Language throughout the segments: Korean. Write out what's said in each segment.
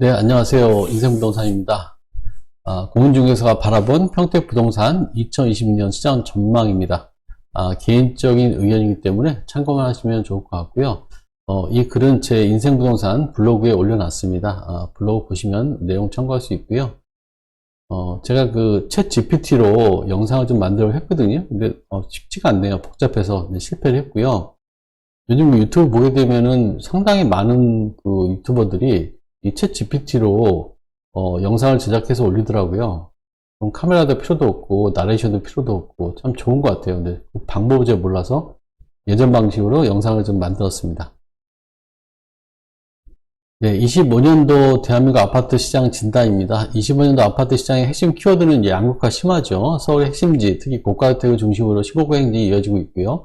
네, 안녕하세요. 인생부동산입니다. 아, 공인중개사가 바라본 평택 부동산 2022년 시장 전망입니다. 아, 개인적인 의견이기 때문에 참고만 하시면 좋을 것 같고요. 어, 이 글은 제 인생부동산 블로그에 올려놨습니다. 아, 블로그 보시면 내용 참고할 수 있고요. 어, 제가 그 챗 GPT로 영상을 좀 만들어 했거든요. 근데 어, 쉽지가 않네요. 복잡해서 실패를 했고요. 요즘 유튜브 보게 되면은 상당히 많은 그 유튜버들이 이챗 GPT로 어, 영상을 제작해서 올리더라고요. 그럼 카메라도 필요도 없고 나레이션도 필요도 없고 참 좋은 것 같아요. 근데 그 방법을 잘 몰라서 예전 방식으로 영상을 좀 만들었습니다. 네, 25년도 대한민국 아파트 시장 진단입니다. 25년도 아파트 시장의 핵심 키워드는 양극화 심하죠. 서울의 핵심지, 특히 고가주택을 중심으로 15구 행진이 이어지고 있고요.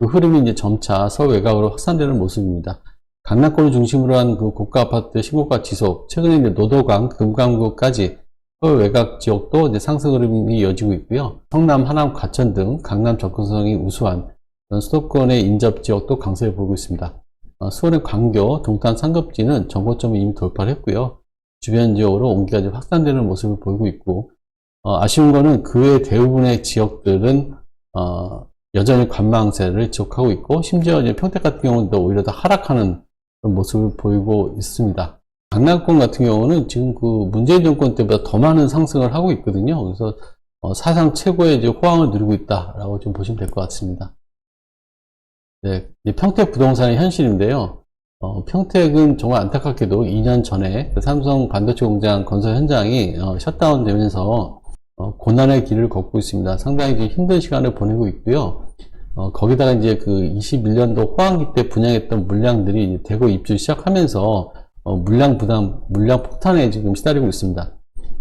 그 흐름이 이제 점차 서울 외곽으로 확산되는 모습입니다. 강남권을 중심으로 한 그 고가 아파트 신고가 지속, 최근에 이제 노도강, 금강구까지 서울 외곽 지역도 이제 상승 흐름이 이어지고 있고요. 성남, 하남, 과천 등 강남 접근성이 우수한 수도권의 인접 지역도 강세를 보이고 있습니다. 어, 수원의 광교, 동탄 상급지는 정고점을 이미 돌파를 했고요. 주변 지역으로 온기가 좀 확산되는 모습을 보이고 있고, 어, 아쉬운 거는 그 외 대부분의 지역들은, 어, 여전히 관망세를 지속하고 있고, 심지어 이제 평택 같은 경우는 또 오히려 더 하락하는 모습을 보이고 있습니다. 강남권 같은 경우는 지금 그 문재인 정권 때보다 더 많은 상승을 하고 있거든요. 그래서 어, 사상 최고의 이제 호황을 누리고 있다라고 좀 보시면 될 것 같습니다. 네, 이 평택 부동산의 현실인데요. 어, 평택은 정말 안타깝게도 2년 전에 그 삼성 반도체 공장 건설 현장이 어, 셧다운 되면서 어, 고난의 길을 걷고 있습니다. 상당히 좀 힘든 시간을 보내고 있고요. 어, 거기다가 이제 그 21년도 호황기 때 분양했던 물량들이 대거 입주 시작하면서 어, 물량 부담, 물량 폭탄에 지금 시달리고 있습니다.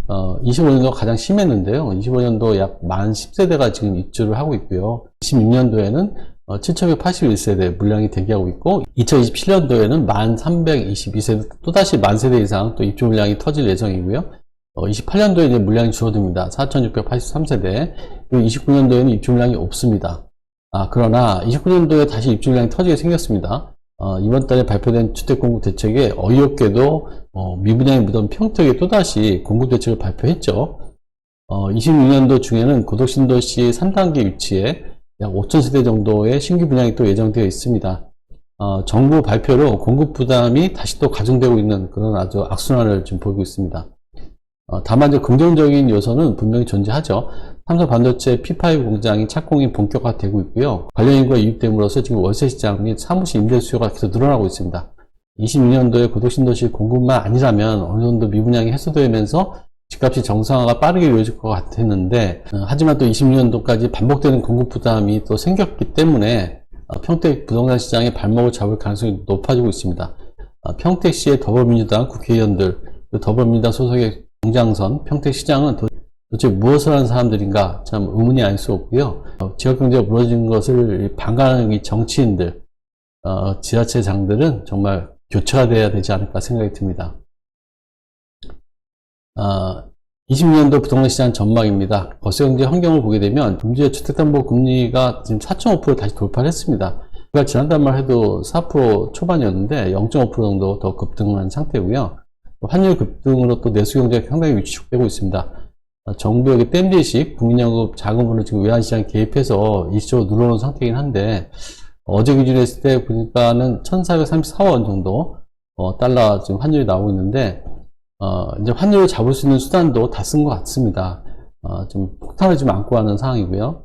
어, 25년도 가장 심했는데요. 25년도 약 만 10세대가 지금 입주를 하고 있고요. 26년도에는 어, 7,181세대 물량이 대기하고 있고 2027년도에는 1,322세대 또다시 만 세대 이상 또 입주 물량이 터질 예정이고요. 어, 28년도에 이제 물량이 줄어듭니다. 4,683세대. 그리고 29년도에는 입주 물량이 없습니다. 아, 그러나 29년도에 다시 입주 물량이 터지게 생겼습니다. 어, 이번 달에 발표된 주택 공급 대책에 어이없게도 어, 미분양이 묻은 평택에 또다시 공급 대책을 발표했죠. 어, 26년도 중에는 고덕신도시 3단계 위치에 약 5,000세대 정도의 신규 분양이 또 예정되어 있습니다. 어, 정부 발표로 공급 부담이 다시 또 가중되고 있는 그런 아주 악순환을 지금 보이고 있습니다. 어, 다만 이제 긍정적인 요소는 분명히 존재하죠. 삼성 반도체 P5 공장이 착공이 본격화되고 있고요. 관련 인구가 유입됨으로써 지금 월세 시장 및 사무실 임대 수요가 계속 늘어나고 있습니다. 26년도에 고도신도시 공급만 아니라면 어느 정도 미분양이 해소되면서 집값이 정상화가 빠르게 이루어질 것 같았는데 어, 하지만 또 26년도까지 반복되는 공급 부담이 또 생겼기 때문에 어, 평택 부동산 시장의 발목을 잡을 가능성이 높아지고 있습니다. 어, 평택시의 더불어민주당 국회의원들, 그 더불어민주당 소속의 공장선 평택시장은 도- 도대체 무엇을 하는 사람들인가 참 의문이 아닐 수 없고요. 어, 지역경제가 무너진 것을 반감하는 이 정치인들, 어, 지자체장들은 정말 교체가 돼야 되지 않을까 생각이 듭니다. 아, 20년도 부동산 시장 전망입니다. 거세경제 환경을 보게 되면 금주의 주택담보금리가 지금 4.5% 다시 돌파를 했습니다. 그러니까 지난달 말 해도 4% 초반이었는데 0.5% 정도 더 급등한 상태고요. 환율 급등으로 또 내수 경제가 상당히 위축되고 있습니다. 어, 정부의 땜질식 국민연금 자금으로 지금 외환시장 개입해서 일시적으로 눌러놓은 상태이긴 한데 어제 기준으로 했을 때 보니까는 1434원 정도 어, 달러 지금 환율이 나오고 있는데 어, 이제 환율을 잡을 수 있는 수단도 다 쓴 것 같습니다. 어, 좀 폭탄을 좀 안고 하는 상황이고요.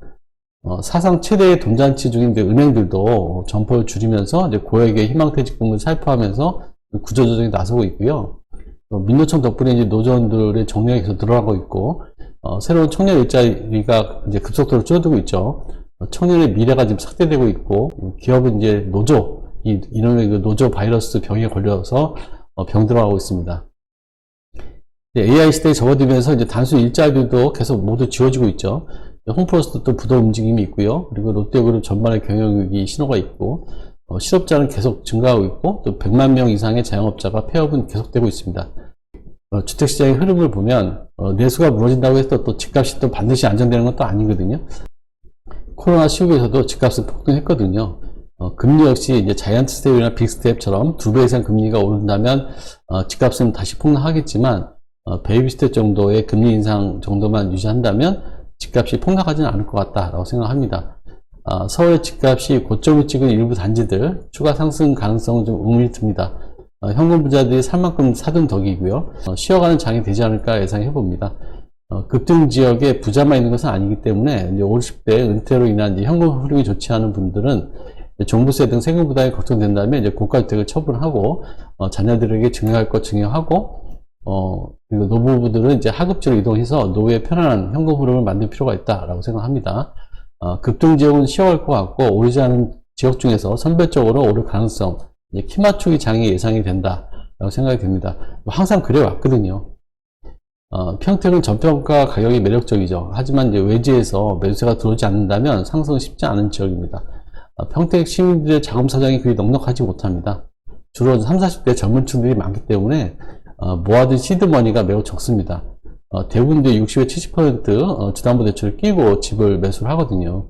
어, 사상 최대의 돈잔치 중인 이제 은행들도 점포를 줄이면서 이제 고액의 희망퇴직금을 살포하면서 구조조정에 나서고 있고요. 어, 민노총 덕분에 이제 노조원들의 정량이 계속 늘어나고 있고, 어, 새로운 청년 일자리가 이제 급속도로 줄어들고 있죠. 어, 청년의 미래가 지금 삭제되고 있고, 기업은 이제 노조, 이, 이놈의 그 노조 바이러스 병에 걸려서 어, 병들어가고 있습니다. AI 시대에 접어들면서 이제 단순 일자리도 계속 모두 지워지고 있죠. 홈플러스도 또 부도 움직임이 있고요. 그리고 롯데그룹 전반의 경영력이 신호가 있고, 어, 실업자는 계속 증가하고 있고, 또 100만 명 이상의 자영업자가 폐업은 계속되고 있습니다. 어, 주택시장의 흐름을 보면, 어, 내수가 무너진다고 해서 또 집값이 또 반드시 안정되는 건또 아니거든요. 코로나 시국에서도 집값은 폭등했거든요. 어, 금리 역시 이제 자이언트 스텝이나 빅 스텝처럼 두 배 이상 금리가 오른다면 어, 집값은 다시 폭락하겠지만 어, 베이비 스텝 정도의 금리 인상 정도만 유지한다면 집값이 폭락하지는 않을 것 같다라고 생각합니다. 어, 서울의 집값이 고점을 찍은 일부 단지들 추가 상승 가능성은 좀 의문이 듭니다. 어, 현금 부자들이 살 만큼 사둔 덕이고요. 어, 쉬어가는 장이 되지 않을까 예상해 봅니다. 어, 급등 지역에 부자만 있는 것은 아니기 때문에 이제 50대 은퇴로 인한 현금 흐름이 좋지 않은 분들은 종부세 등 세금 부담이 걱정된다면 이제 고가주택을 처분하고 어, 자녀들에게 증여할 것 증여하고 어, 그리고 노부부들은 이제 하급지로 이동해서 노후에 편안한 현금 흐름을 만들 필요가 있다라고 생각합니다. 어, 급등 지역은 쉬어갈 것 같고 오르지 않은 지역 중에서 선별적으로 오를 가능성, 키 맞추기 장이 예상이 된다라고 생각이 됩니다. 뭐 항상 그래 왔거든요. 어, 평택은 전평가 가격이 매력적이죠. 하지만 외지에서 매수세가 들어오지 않는다면 상승은 쉽지 않은 지역입니다. 어, 평택 시민들의 자금 사정이 그리 넉넉하지 못합니다. 주로 30, 40대 젊은 층들이 많기 때문에 어, 모아둔 시드머니가 매우 적습니다. 어, 대부분들이 60에 70% 어, 주담보 대출을 끼고 집을 매수를 하거든요.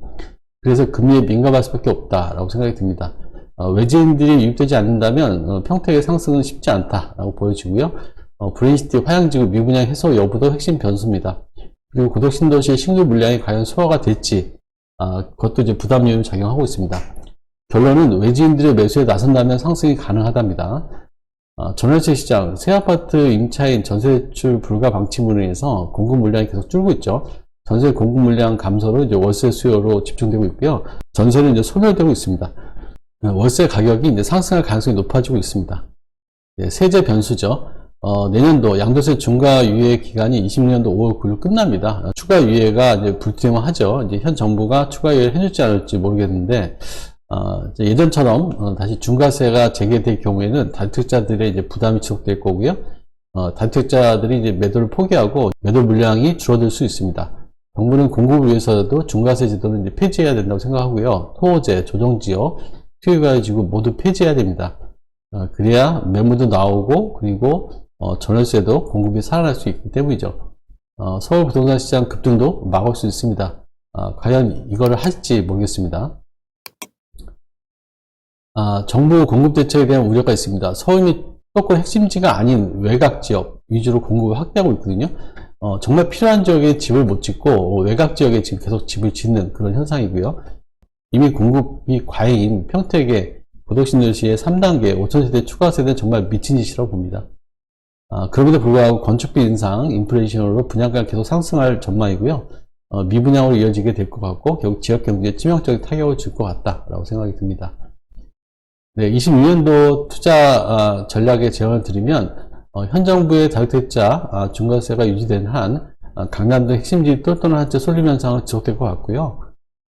그래서 금리에 민감할 수밖에 없다라고 생각이 듭니다. 어, 외지인들이 유입되지 않는다면 어, 평택의 상승은 쉽지 않다라고 보여지고요. 어, 브레인시티 화양지구 미분양 해소 여부도 핵심 변수입니다. 그리고 고덕 신도시의 신규 물량이 과연 소화가 될지 아, 그것도 이제 부담 요인을 작용하고 있습니다. 결론은 외지인들의 매수에 나선다면 상승이 가능하답니다. 어, 전월세 시장, 새 아파트 임차인 전세 대출 불가 방침으로 인해서 공급 물량이 계속 줄고 있죠. 전세 공급 물량 감소로 이제 월세 수요로 집중되고 있고요. 전세는 이제 소멸되고 있습니다. 어, 월세 가격이 이제 상승할 가능성이 높아지고 있습니다. 네, 세제 변수죠. 어, 내년도 양도세 중과 유예 기간이 20년도 5월 9일 끝납니다. 어, 추가 유예가 이제 불투명하죠. 이제 현 정부가 추가 유예를 해줄지 안 해줄지 모르겠는데, 어, 예전처럼 어, 다시 중과세가 재개될 경우에는 다주택자들의 이제 부담이 지속될 거고요. 어, 다주택자들이 이제 매도를 포기하고 매도 물량이 줄어들 수 있습니다. 정부는 공급을 위해서도 중과세 제도는 이제 폐지해야 된다고 생각하고요. 토호제, 조정지역, 투기가지고 모두 폐지해야 됩니다. 어, 그래야 매물도 나오고 그리고 어, 전월세도 공급이 살아날 수 있기 때문이죠. 어, 서울 부동산 시장 급등도 막을 수 있습니다. 어, 과연 이거를 할지 모르겠습니다. 아, 정부 공급 대책에 대한 우려가 있습니다. 서울 및 수도권 핵심지가 아닌 외곽 지역 위주로 공급을 확대하고 있거든요. 어, 정말 필요한 지역에 집을 못 짓고 어, 외곽 지역에 지금 계속 집을 짓는 그런 현상이고요. 이미 공급이 과잉인 평택의 고덕신도시의 3단계 5천세대 추가 세대는 정말 미친 짓이라고 봅니다. 아, 그럼에도 불구하고 건축비 인상, 인플레이션으로 분양가가 계속 상승할 전망이고요. 어, 미분양으로 이어지게 될 것 같고 결국 지역 경제에 치명적인 타격을 줄 것 같다라고 생각이 듭니다. 네, 26년도 투자 아, 전략의 제언을 드리면 어, 현 정부의 다주택자 아, 중과세가 유지된 한 아, 강남도 핵심지 똘똘한 채 쏠림 현상은 지속될 것 같고요.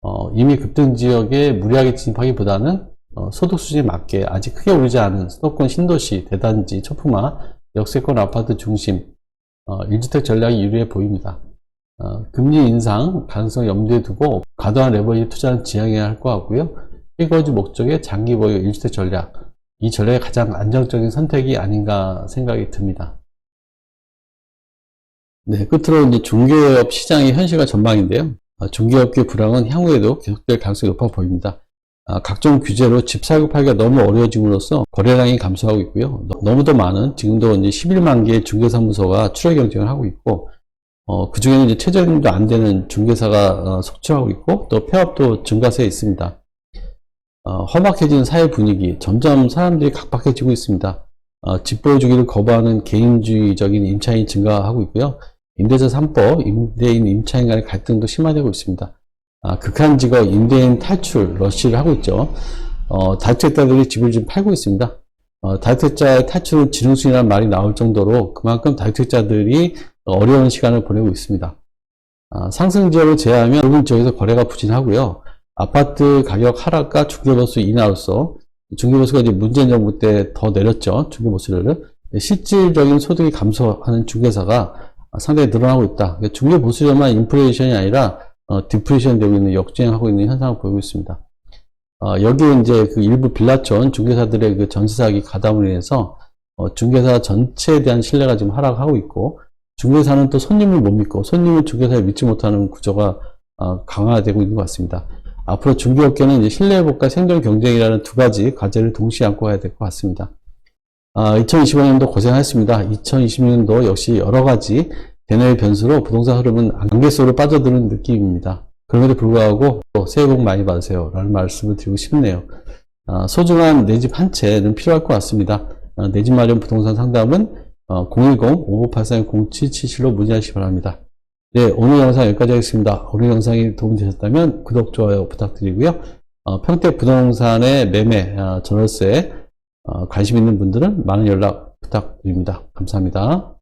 어, 이미 급등 지역에 무리하게 진입하기보다는 어, 소득 수준에 맞게 아직 크게 오르지 않은 수도권 신도시, 대단지, 초품화, 역세권 아파트 중심 어, 1주택 전략이 유리해 보입니다. 어, 금리 인상 가능성 염두에 두고 과도한 레버리지 투자는 지양해야 할 것 같고요. 해거주 목적의 장기 보유 1주택 전략 이 전략이 가장 안정적인 선택이 아닌가 생각이 듭니다. 네, 끝으로 이제 중개업 시장의 현실과 전망인데요. 어, 중개업계 불황은 향후에도 계속될 가능성이 높아 보입니다. 아, 각종 규제로 집 사고 팔기가 너무 어려워짐으로써 거래량이 감소하고 있고요. 너- 너무도 많은 지금도 이제 11만 개의 중개사무소가 출혈 경쟁을 하고 있고 어, 그 중에는 이제 최저임금도 안 되는 중개사가 어, 속출하고 있고 또 폐업도 증가세에 있습니다. 어, 험악해지는 사회 분위기 점점 사람들이 각박해지고 있습니다. 어, 집 보여주기를 거부하는 개인주의적인 임차인이 증가하고 있고요. 임대차 3법, 임대인 임차인 간의 갈등도 심화되고 있습니다. 아, 극한 직업 임대인 탈출 러쉬를 하고 있죠. 어, 다주택자들이 집을 지금 팔고 있습니다. 어, 다주택자의 탈출은 지능순이라는 말이 나올 정도로 그만큼 다주택자들이 어려운 시간을 보내고 있습니다. 아, 상승 지역을 제외하면 대부분 지역에서 거래가 부진하고요. 아파트 가격 하락과 중개보수 인하로서 중개보수가 이제 문재인 정부 때 더 내렸죠. 중개보수를. 실질적인 소득이 감소하는 중개사가 상당히 늘어나고 있다. 중개보수료만 인플레이션이 아니라 어, 디프레이션 되고 있는 역주행하고 있는 현상을 보이고 있습니다. 어, 여기에 이제 그 일부 빌라촌 중개사들의 그 전세 사기 가담으로 인해서 어, 중개사 전체에 대한 신뢰가 지금 하락하고 있고 중개사는 또 손님을 못 믿고 손님을 중개사에 믿지 못하는 구조가 어, 강화되고 있는 것 같습니다. 앞으로 중개업계는 신뢰회복과 생존 경쟁이라는 두 가지 과제를 동시에 안고 가야 될 것 같습니다. 아, 2025년도 고생하셨습니다. 2026년도 역시 여러 가지 대내의 변수로 부동산 흐름은 안개 속으로 빠져드는 느낌입니다. 그럼에도 불구하고 또 새해 복 많이 받으세요. 라는 말씀을 드리고 싶네요. 아, 소중한 내 집 한 채는 필요할 것 같습니다. 아, 내집 마련 부동산 상담은 010-5583-0777로 문의하시기 바랍니다. 네, 오늘 영상 여기까지 하겠습니다. 오늘 영상이 도움이 되셨다면 구독, 좋아요 부탁드리고요. 어, 평택 부동산의 매매, 어, 전월세 어, 관심 있는 분들은 많은 연락 부탁드립니다. 감사합니다.